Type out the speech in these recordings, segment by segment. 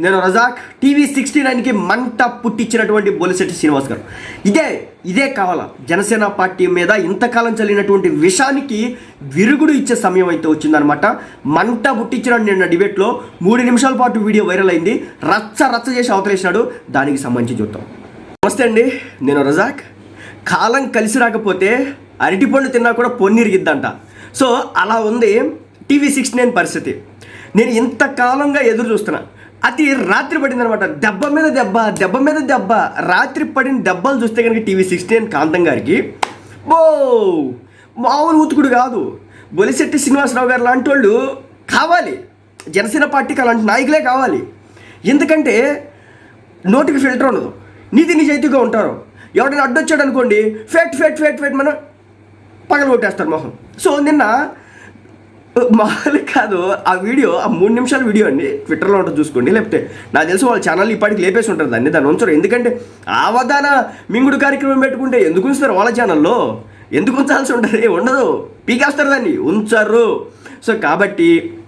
నేను Razak TV sixty నైన్కి మంట పుట్టించినటువంటి బొలిశెట్టి శ్రీనివాస్ గారు. ఇదే ఇదే కావాలా? జనసేన పార్టీ మీద ఇంతకాలం చల్లినటువంటి విషానికి విరుగుడు ఇచ్చే సమయం అయితే వచ్చిందనమాట మంట పుట్టించిన నిన్న డిబేట్లో మూడు నిమిషాల పాటు వీడియో వైరల్ అయింది. రచ్చ రచ్చ చేసి అవతలేసినాడు. దానికి సంబంధించి చూద్దాం. నమస్తే అండి నేను రజాక్. కాలం కలిసి రాకపోతే అరటిపండు తిన్నా కూడా పొన్నిరిగిద్దంట. సో అలా ఉంది టీవీ సిక్స్టీ నైన్ పరిస్థితి. నేను ఇంతకాలంగా ఎదురు చూస్తున్నా. అది రాత్రి పడింది అనమాట దెబ్బ మీద దెబ్బ దెబ్బ మీద దెబ్బ. రాత్రి పడిన దెబ్బలు చూస్తే కనుక టీవీ సిక్స్టీ నైన్ కాంతం గారికి ఓ మామూలు ఊతుకుడు కాదు. బొలిశెట్టి శ్రీనివాసరావు గారు లాంటి వాళ్ళు కావాలి. జనసేన పార్టీకి అలాంటి నాయకులే కావాలి. ఎందుకంటే నోటికి ఫిల్టర్ ఉండదు. నీతి నిజాయితీగా ఉంటారు. ఎవడైనా అడ్డొచ్చాడు అనుకోండి ఫెట్ ఫెట్ ఫెట్ ఫెట్ మనం పగల కొట్టేస్తారు మొహం. సో నిన్న మామూలు కాదు. ఆ వీడియో ఆ మూడు నిమిషాల వీడియో అండి. ట్విట్టర్లో ఉంటుంది చూసుకోండి. లేకపోతే నాకు తెలిసి వాళ్ళ ఛానల్ ఇప్పటికి లేపేసి ఉంటారు. దాన్ని దాన్ని ఉంచరు. ఎందుకంటే ఆవదాన మింగుడు కార్యక్రమం పెట్టుకుంటే ఎందుకు ఉంచుతారు వాళ్ళ ఛానల్లో ఎందుకు ఉంచాల్సి ఉంటుంది? ఉండదు. పీకేస్తారు దాన్ని. ఉంచరు. సో కాబట్టి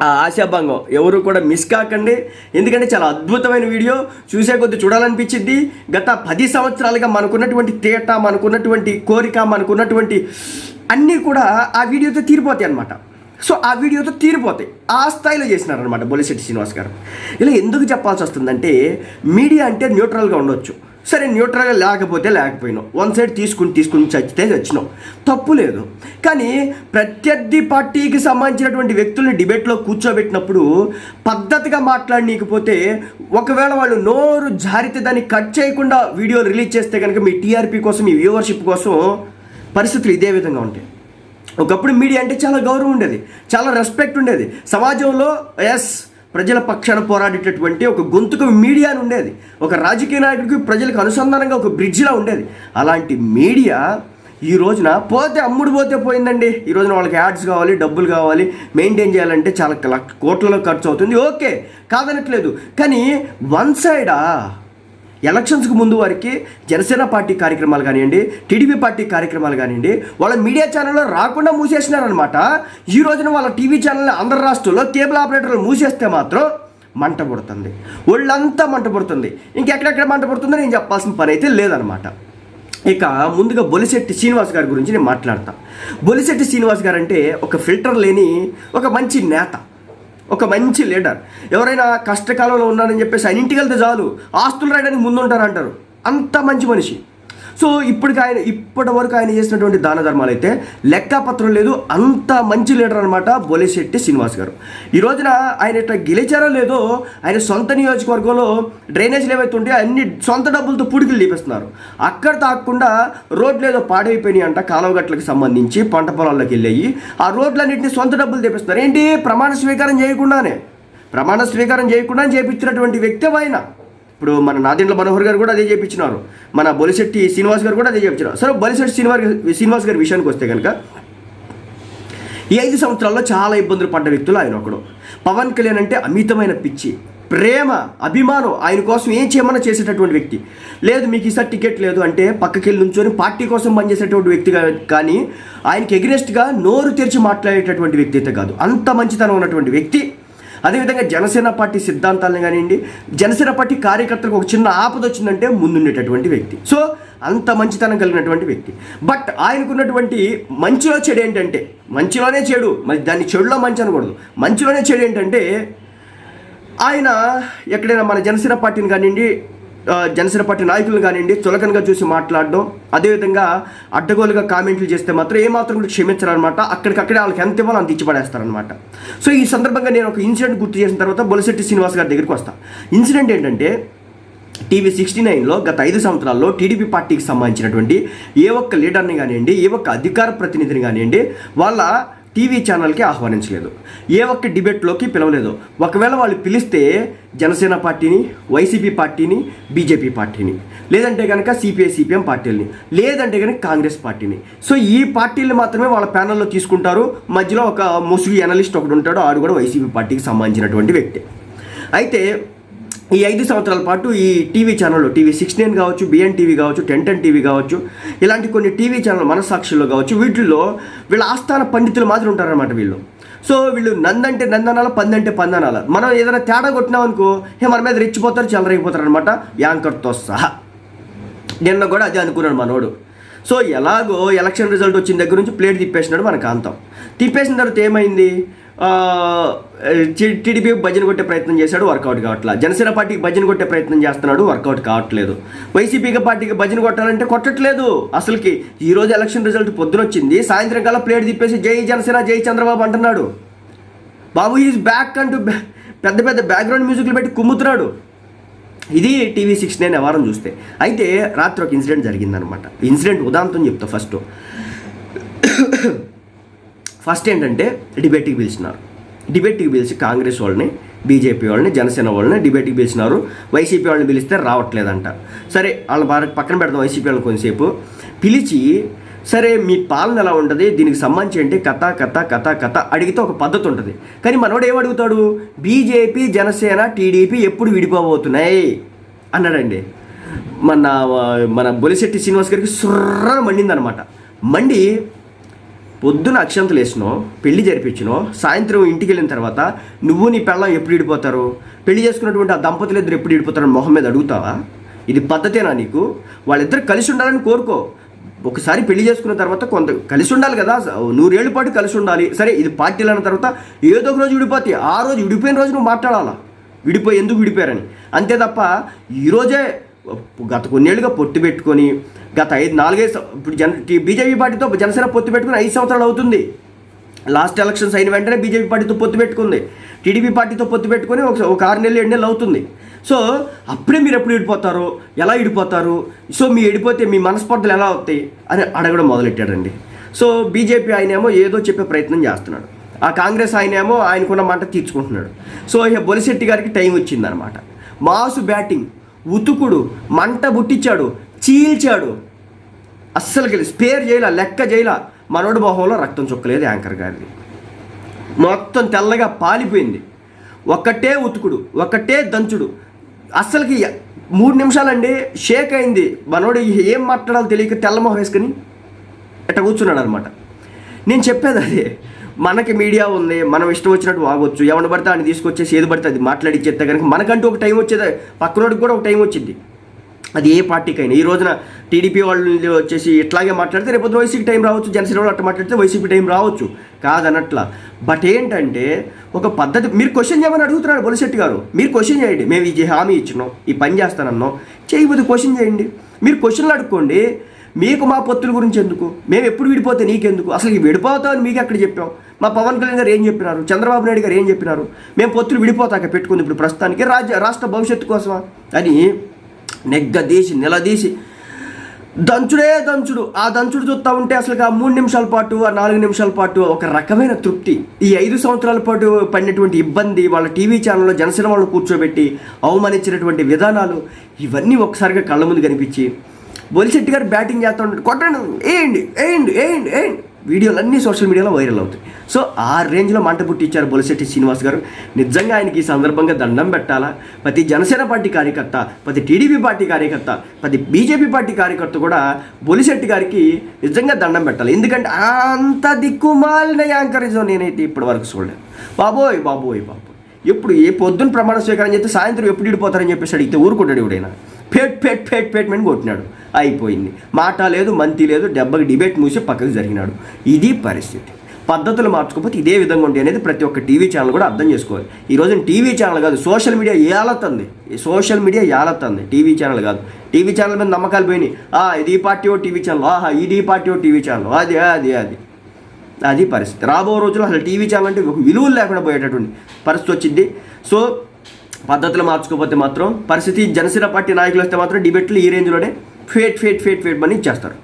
ఆ ఆశాభంగం ఎవరు కూడా మిస్ కాకండి. ఎందుకంటే చాలా అద్భుతమైన వీడియో. చూసే కొద్ది చూడాలనిపించింది గత పది సంవత్సరాలుగా మనకున్నటువంటి తేట మనకున్నటువంటి కోరిక మనకున్నటువంటి అన్నీ కూడా ఆ వీడియోతో తీరిపోతాయి అనమాట సో ఆ వీడియోతో తీరిపోతాయి. ఆ స్థాయిలో చేసినారనమాట బొలిశెట్టి శ్రీనివాస్ గారు. ఇలా ఎందుకు చెప్పాల్సి వస్తుందంటే మీడియా అంటే న్యూట్రల్గా ఉండొచ్చు. సరే న్యూట్రల్గా లేకపోతే లేకపోయినావు వన్ సైడ్ తీసుకుని తీసుకుని చచ్చితే చచ్చినావు తప్పు లేదు. కానీ ప్రత్యర్థి పార్టీకి సంబంధించినటువంటి వ్యక్తుల్ని డిబేట్లో కూర్చోబెట్టినప్పుడు పద్ధతిగా మాట్లాడనీకపోతే ఒకవేళ వాళ్ళు నోరు జారితే దాన్ని కట్ చేయకుండా వీడియో రిలీజ్ చేస్తే కనుక మీ టీఆర్పీ కోసం మీ వ్యూవర్షిప్ కోసం పరిస్థితులు ఇదే విధంగా ఉంటాయి. ఒకప్పుడు మీడియా అంటే చాలా గౌరవం ఉండేది చాలా రెస్పెక్ట్ ఉండేది. సమాజంలో ఎస్ ప్రజల పక్షాన పోరాడేటటువంటి ఒక గొంతుకు మీడియా ఉండేది. ఒక రాజకీయ నాయకుడికి ప్రజలకు అనుసంధానంగా ఒక బ్రిడ్జిలా ఉండేది. అలాంటి మీడియా ఈ రోజున పోతే అమ్ముడు పోతే పోయిందండి. ఈ రోజున వాళ్ళకి యాడ్స్ కావాలి డబ్బులు కావాలి మెయింటైన్ చేయాలంటే చాలా కోట్లలో ఖర్చు అవుతుంది. ఓకే కాదనట్లేదు. కానీ వన్ సైడా ఎలక్షన్స్కి ముందు వారికి జనసేన పార్టీ కార్యక్రమాలు కానివ్వండి టీడీపీ పార్టీ కార్యక్రమాలు కానివ్వండి వాళ్ళ మీడియా ఛానల్లో రాకుండా మూసేసినారనమాట ఈ రోజున వాళ్ళ టీవీ ఛానల్ ఆంధ్ర రాష్ట్రంలో కేబుల్ ఆపరేటర్లు మూసేస్తే మాత్రం మంట పుడుతుంది. ఒళ్ళంతా మంట పుడుతుంది. ఇంకెక్కడెక్కడ మంట పడుతుందో నేను చెప్పాల్సిన పని అయితే లేదనమాట ఇక ముందుగా బొలిశెట్టి శ్రీనివాస్ గారి గురించి నేను మాట్లాడతాను బొలిశెట్టి శ్రీనివాస్ గారు అంటే ఒక ఫిల్టర్ లేని ఒక మంచి నేత. ఒక మంచి లీడర్. ఎవరైనా కష్టకాలంలో ఉన్నారని చెప్పేసి అన్నింటికి వెళ్తే చాలు. ఆస్తులు రాయడానికి ముందుంటారు అంటారు అంత మంచి మనిషి. సో ఇప్పటికి ఆయన ఇప్పటి వరకు ఆయన చేసినటువంటి దాన ధర్మాలు అయితే లెక్కపత్రం లేదు అంత మంచి లీడర్ అనమాట బోలేశెట్టి శ్రీనివాస్ గారు. ఈ రోజున ఆయన ఇట్లా గెలిచారో లేదో ఆయన సొంత నియోజకవర్గంలో డ్రైనేజీలు ఏవైతే ఉంటే అన్ని సొంత డబ్బులతో పుడికిలు లేపిస్తున్నారు అక్కడ తాకుండా రోడ్లు ఏదో పాడైపోయినాయి అంట కాలువగట్లకు సంబంధించి పంట పొలాల్లోకి వెళ్ళాయి. ఆ రోడ్లన్నింటినీ సొంత డబ్బులు తెప్పిస్తున్నారు ఏంటి? ప్రమాణ స్వీకారం చేయకుండానే. ప్రమాణ స్వీకారం చేయకుండా చేపించినటువంటి వ్యక్తి ఆయన? ఇప్పుడు మన నాదెండ్ల మనోహర్ గారు కూడా అదే చేయించినారు మన బొలిశెట్టి శ్రీనివాస్ గారు కూడా అదే చేయించినారు సరే బొలిశెట్టి శ్రీనివాస్ శ్రీనివాస్ గారి విషయానికి వస్తే కనుక ఈ ఐదు సంవత్సరాల్లో చాలా ఇబ్బందులు పడ్డ వ్యక్తులు ఆయన ఒకడు. పవన్ కళ్యాణ్ అంటే అమితమైన పిచ్చి ప్రేమ అభిమానం ఆయన కోసం ఏం చేయమన్నా చేసేటటువంటి వ్యక్తి. లేదు మీకు ఈసారి టికెట్ లేదు అంటే పక్కకెళ్ళి నుంచొని పార్టీ కోసం పనిచేసేటువంటి వ్యక్తి కానీ ఆయనకి ఎగ్రెస్ట్గా నోరు తెరిచి మాట్లాడేటటువంటి వ్యక్తి అయితే కాదు. అంత మంచితనం ఉన్నటువంటి వ్యక్తి అదేవిధంగా జనసేన పార్టీ సిద్ధాంతాలను కానివ్వండి జనసేన పార్టీ కార్యకర్తలకు ఒక చిన్న ఆపద వచ్చిందంటే ముందుండేటటువంటి వ్యక్తి. సో అంత మంచితనం కలిగినటువంటి వ్యక్తి. బట్ ఆయనకున్నటువంటి మంచిలో చెడు ఏంటంటే మంచిలోనే చెడు మరి దాన్ని చెడులో మంచి అనకూడదు. మంచిలోనే చెడు ఏంటంటే ఆయన ఎక్కడైనా మన జనసేన పార్టీని కానివ్వండి జనసేన పార్టీ నాయకులను కానివ్వండి చులకనగా చూసి మాట్లాడడం అదేవిధంగా అడ్డగోలుగా కామెంట్లు చేస్తే మాత్రం ఏమాత్రం కూడా క్షమించారనమాట అక్కడికక్కడే వాళ్ళకి ఎంత ఇవ్వాలో అంత ఇచ్చి పడేస్తారనమాట సో ఈ సందర్భంగా నేను ఒక ఇన్సిడెంట్ గుర్తు చేసిన తర్వాత బొలిశెట్టి శ్రీనివాస్ గారి దగ్గరికి వస్తాను ఇన్సిడెంట్ ఏంటంటే టీవీ సిక్స్టీ నైన్లో గత ఐదు సంవత్సరాల్లో టీడీపీ పార్టీకి సంబంధించినటువంటి ఏ ఒక్క లీడర్ని కానివ్వండి ఏ ఒక్క అధికార ప్రతినిధిని కానివ్వండి వాళ్ళ టీవీ ఛానల్కి ఆహ్వానించలేదు. ఏ ఒక్క డిబేట్లోకి పిలవలేదు. ఒకవేళ వాళ్ళు పిలిస్తే జనసేన పార్టీని వైసీపీ పార్టీని బీజేపీ పార్టీని లేదంటే కనుక సిపిఐ సిపిఎం పార్టీలని లేదంటే కనుక కాంగ్రెస్ పార్టీని. సో ఈ పార్టీలు మాత్రమే వాళ్ళ ప్యానల్లో తీసుకుంటారు. మధ్యలో ఒక ముసుగు ఎనలిస్ట్ ఒకడు ఉంటాడు ఆడు కూడా వైసీపీ పార్టీకి సంబంధించినటువంటి వ్యక్తి. అయితే ఈ ఐదు సంవత్సరాల పాటు ఈ టీవీ ఛానళ్ళు టీవీ సిక్స్ నైన్ కావచ్చు బిఎన్ టీవీ కావచ్చు టెన్ టెన్ టీవీ కావచ్చు ఇలాంటి కొన్ని టీవీ ఛానల్ మనసాక్షుల్లో కావచ్చు వీటిల్లో వీళ్ళ ఆస్థాన పండితులు మాత్రం ఉంటారన్నమాట వీళ్ళు. సో వీళ్ళు నందంటే నందనాల పందంటే పందనాల. మనం ఏదైనా తేడా కొట్టినాం అనుకో హే మన మీద రెచ్చిపోతారు చెలరైపోతారు అనమాట యాంకర్తో సహా. నిన్న కూడా అదే అనుకున్నాడు మనోడు. సో ఎలాగో ఎలక్షన్ రిజల్ట్ వచ్చిన దగ్గర నుంచి ప్లేట్ తిప్పేసినాడు మన కాంతం తిప్పేసిన తర్వాత ఏమైంది? టీడీపీ భజన కొట్టే ప్రయత్నం చేశాడు వర్కౌట్ కావట్లేదు జనసేన పార్టీకి భజన కొట్టే ప్రయత్నం చేస్తున్నాడు వర్కౌట్ కావట్లేదు. వైసీపీకి పార్టీకి భజన కొట్టాలంటే కొట్టట్లేదు అసలుకి. ఈరోజు ఎలక్షన్ రిజల్ట్ పొద్దున వచ్చింది సాయంత్రం కల్లా ప్లేట్ తిప్పేసి జై జనసేన జై చంద్రబాబు అంటున్నాడు. బాబు ఈజ్ బ్యాక్ అంటూ బ్యా- పెద్ద పెద్ద బ్యాక్గ్రౌండ్ మ్యూజిక్లు పెట్టి కుమ్ముతున్నాడు. ఇది టీవీ సిక్స్ నైన్ వారం చూస్తే. అయితే రాత్రి ఒక ఇన్సిడెంట్ జరిగిందనమాట ఇన్సిడెంట్ ఉదాంతం చెప్తా ఫస్ట్. ఫస్ట్ ఏంటంటే డిబేట్కి పిలిచినారు. డిబేట్కి పిలిచి కాంగ్రెస్ వాళ్ళని బీజేపీ వాళ్ళని జనసేన వాళ్ళని డిబేట్కి పిలిచినారు. వైసీపీ వాళ్ళని పిలిస్తే రావట్లేదంట. సరే వాళ్ళ బాగా పక్కన పెడదాం వైసీపీ వాళ్ళని కొంతసేపు. పిలిచి సరే మీ పాలన ఎలా ఉంటుంది? దీనికి సంబంధించి అంటే కథ కథ కథ కథ అడిగితే ఒక పద్ధతి ఉంటుంది. కానీ మనోడు ఏమడుగుతాడు బీజేపీ జనసేన టీడీపీ ఎప్పుడు విడిపోబోతున్నాయి? అన్నాడండి. మన మన బొలిశెట్టి శ్రీనివాస్ గారికి సుర్ర మండిందనమాట మండి పొద్దున అక్షంతలు వేసినో పెళ్ళి జరిపించినో సాయంత్రం ఇంటికి వెళ్ళిన తర్వాత నువ్వు నీ పెళ్ళం ఎప్పుడు విడిపోతారు? పెళ్ళి చేసుకున్నటువంటి ఆ దంపతులు ఇద్దరు ఎప్పుడు విడిపోతారని మొహం మీద అడుగుతావా? ఇది పద్ధతేనా నీకు? వాళ్ళిద్దరు కలిసి ఉండాలని కోరుకో. ఒకసారి పెళ్ళి చేసుకున్న తర్వాత కొంత కలిసి ఉండాలి కదా నూరేళ్ళ పాటు కలిసి ఉండాలి. సరే ఇది పార్టీలు అన్న తర్వాత ఏదో ఒక రోజు విడిపోతే ఆ రోజు విడిపోయిన రోజు నువ్వు మాట్లాడాలా? విడిపోయి ఎందుకు విడిపోయారని? అంతే తప్ప ఈరోజే గత కొన్నేళ్ళుగా పొట్టు పెట్టుకొని గత ఐదు నాలుగైదు ఇప్పుడు జన బీజేపీ పార్టీతో జనసేన పొత్తు పెట్టుకుని ఐదు సంవత్సరాలు అవుతుంది. లాస్ట్ ఎలక్షన్స్ అయిన వెంటనే బీజేపీ పార్టీతో పొత్తు పెట్టుకుంది. టీడీపీ పార్టీతో పొత్తు పెట్టుకొని ఒక ఒక ఆరు నెలలు ఏడు నెలలు అవుతుంది. సో అప్పుడే మీరు ఎప్పుడు విడిపోతారు? ఎలా విడిపోతారు? సో మీ విడిపోతే మీ మనస్పర్ధలు ఎలా అవుతాయి? అని అడగడం మొదలెట్టాడండి. సో బీజేపీ ఆయనేమో ఏదో చెప్పే ప్రయత్నం చేస్తున్నాడు. ఆ కాంగ్రెస్ ఆయనేమో ఆయనకున్న మాట తీర్చుకుంటున్నాడు. సో ఇక బొలిశెట్టి గారికి టైం వచ్చిందనమాట మాసు బ్యాటింగ్ ఉతుకుడు మంట బుట్టించాడు చీల్చాడు. అస్సలు స్పేర్ చేయలా లెక్క చేయలా. మనోడి మొహంలో రక్తం చుక్కలేదు యాంకర్ గారిది. మొత్తం తెల్లగా పాలిపోయింది. ఒక్కటే ఉతుకుడు ఒక్కటే దంచుడు. అస్సలకి మూడు నిమిషాలండి షేక్ అయింది. మనోడు ఏం మాట్లాడాలో తెలియక తెల్లమొహం వేసుకుని ఎట్ట కూర్చున్నాడు అనమాట నేను చెప్పేది అదే. మనకి మీడియా ఉంది మనం ఇష్టం వచ్చినట్టు వాగొచ్చు. ఎవరిని పడితే ఆయన తీసుకొచ్చేసి ఏది పడితే అది మాట్లాడిచ్చేస్తే కనుక మనకంటూ ఒక టైం వచ్చేది పక్కనోడికి కూడా ఒక టైం వచ్చింది. అది ఏ పార్టీకైనా. ఈ రోజున టీడీపీ వాళ్ళు వచ్చేసి ఇట్లాగే మాట్లాడితే రేపు వైసీపీ టైం రావచ్చు జనసేన వాళ్ళు అట్లా మాట్లాడితే వైసీపీ టైం రావచ్చు. కాదనట్లా. బట్ ఏంటంటే ఒక పద్ధతి మీరు క్వశ్చన్ చేయమని అడుగుతున్నాడు బొలిశెట్టి గారు. మీరు క్వశ్చన్ చేయండి. మేము ఈ హామీ ఇచ్చినాం ఈ పని చేస్తానన్నాం. చేయబోదు క్వశ్చన్ చేయండి. మీరు క్వశ్చన్లు అడుక్కోండి. మీకు మా పొత్తుల గురించి ఎందుకు? మేము ఎప్పుడు విడిపోతే నీకెందుకు? అసలు ఈ విడిపోతామని మీకు ఎక్కడ చెప్పాం? మా పవన్ కళ్యాణ్ గారు ఏం చెప్పినారు? చంద్రబాబు నాయుడు గారు ఏం చెప్పినారు? మేము పొత్తులు విడిపోతాక పెట్టుకుంది ఇప్పుడు ప్రస్తుతానికి రాజ్య రాష్ట్ర భవిష్యత్తు కోసమా అని నెగ్గదీసి నిలదీసి దంచుడే దంచుడు. ఆ దంచుడు చూస్తూ ఉంటే అసలు ఆ మూడు నిమిషాల పాటు ఆ నాలుగు నిమిషాల పాటు ఒక రకమైన తృప్తి. ఈ ఐదు సంవత్సరాల పాటు పడినటువంటి ఇబ్బంది వాళ్ళ టీవీ ఛానల్లో జనసేన వాళ్ళు కూర్చోబెట్టి అవమానించినటువంటి విధానాలు ఇవన్నీ ఒకసారిగా కళ్ళ ముందు కనిపించి బొలిశెట్టి గారు బ్యాటింగ్ చేస్తూ ఉంటాడు కొట్టండి వేయండి వేయండి వేయండి వేయండి వీడియోలు అన్నీ సోషల్ మీడియాలో వైరల్ అవుతాయి. సో ఆ రేంజ్లో మంట పుట్టించారు బొలిశెట్టి శ్రీనివాస్ గారు. నిజంగా ఆయనకి ఈ సందర్భంగా దండం పెట్టాలా? ప్రతి జనసేన పార్టీ కార్యకర్త ప్రతి టీడీపీ పార్టీ కార్యకర్త ప్రతి బీజేపీ పార్టీ కార్యకర్త కూడా బొలిశెట్టి గారికి నిజంగా దండం పెట్టాలి. ఎందుకంటే అంత దిక్కుమాలిన యాంకరేజం నేనైతే ఇప్పటి వరకు చూడలేదు. బాబోయ్ బాబోయ్ బాబోయ్. ఎప్పుడు ఏ పొద్దున్న ప్రమాణ స్వీకారం చేస్తే సాయంత్రం ఎప్పుడు విడిపోతారని చెప్పేసి అడిగితే ఊరుకుంటాడు ఎవడైనా. ఫేట్ ఫేట్ ఫేట్ ఫేట్మెంట్ మని కొట్టినాడు. అయిపోయింది. మాట లేదు మంతి లేదు దెబ్బకి డిబేట్ మూసి పక్కకు జరిగినాడు. ఇది పరిస్థితి. పద్ధతులు మార్చుకోకపోతే ఇదే విధంగా ఉంటాయి అనేది ప్రతి ఒక్క టీవీ ఛానల్ కూడా అర్థం చేసుకోవాలి. ఈ రోజున టీవీ ఛానల్ కాదు సోషల్ మీడియా ఏలత్తుంది సోషల్ మీడియా ఏలత్తుంది టీవీ ఛానల్ కాదు. టీవీ ఛానల్ మీద నమ్మకాలు పోయినాయి. ఆ, ఇది పార్టీ ఓ టీవీ ఛానల్. ఆహా ఇది పార్టీ ఓ టీవీ ఛానల్. అది అది అది. అది పరిస్థితి. రాబో రోజుల్లో అసలు టీవీ ఛానల్ అంటే విలువలు లేకుండా పోయేటటువంటి పరిస్థితి వచ్చింది. సో పద్ధతులు మార్చుకోకపోతే మాత్రం పరిస్థితి జనసేన పార్టీ నాయకులు వస్తే మాత్రం డిబేట్లు ఈ రేంజ్లోనే ఫేట్ ఫేట్ ఫేట్ ఫేట్ అని ఇచ్చేస్తారు.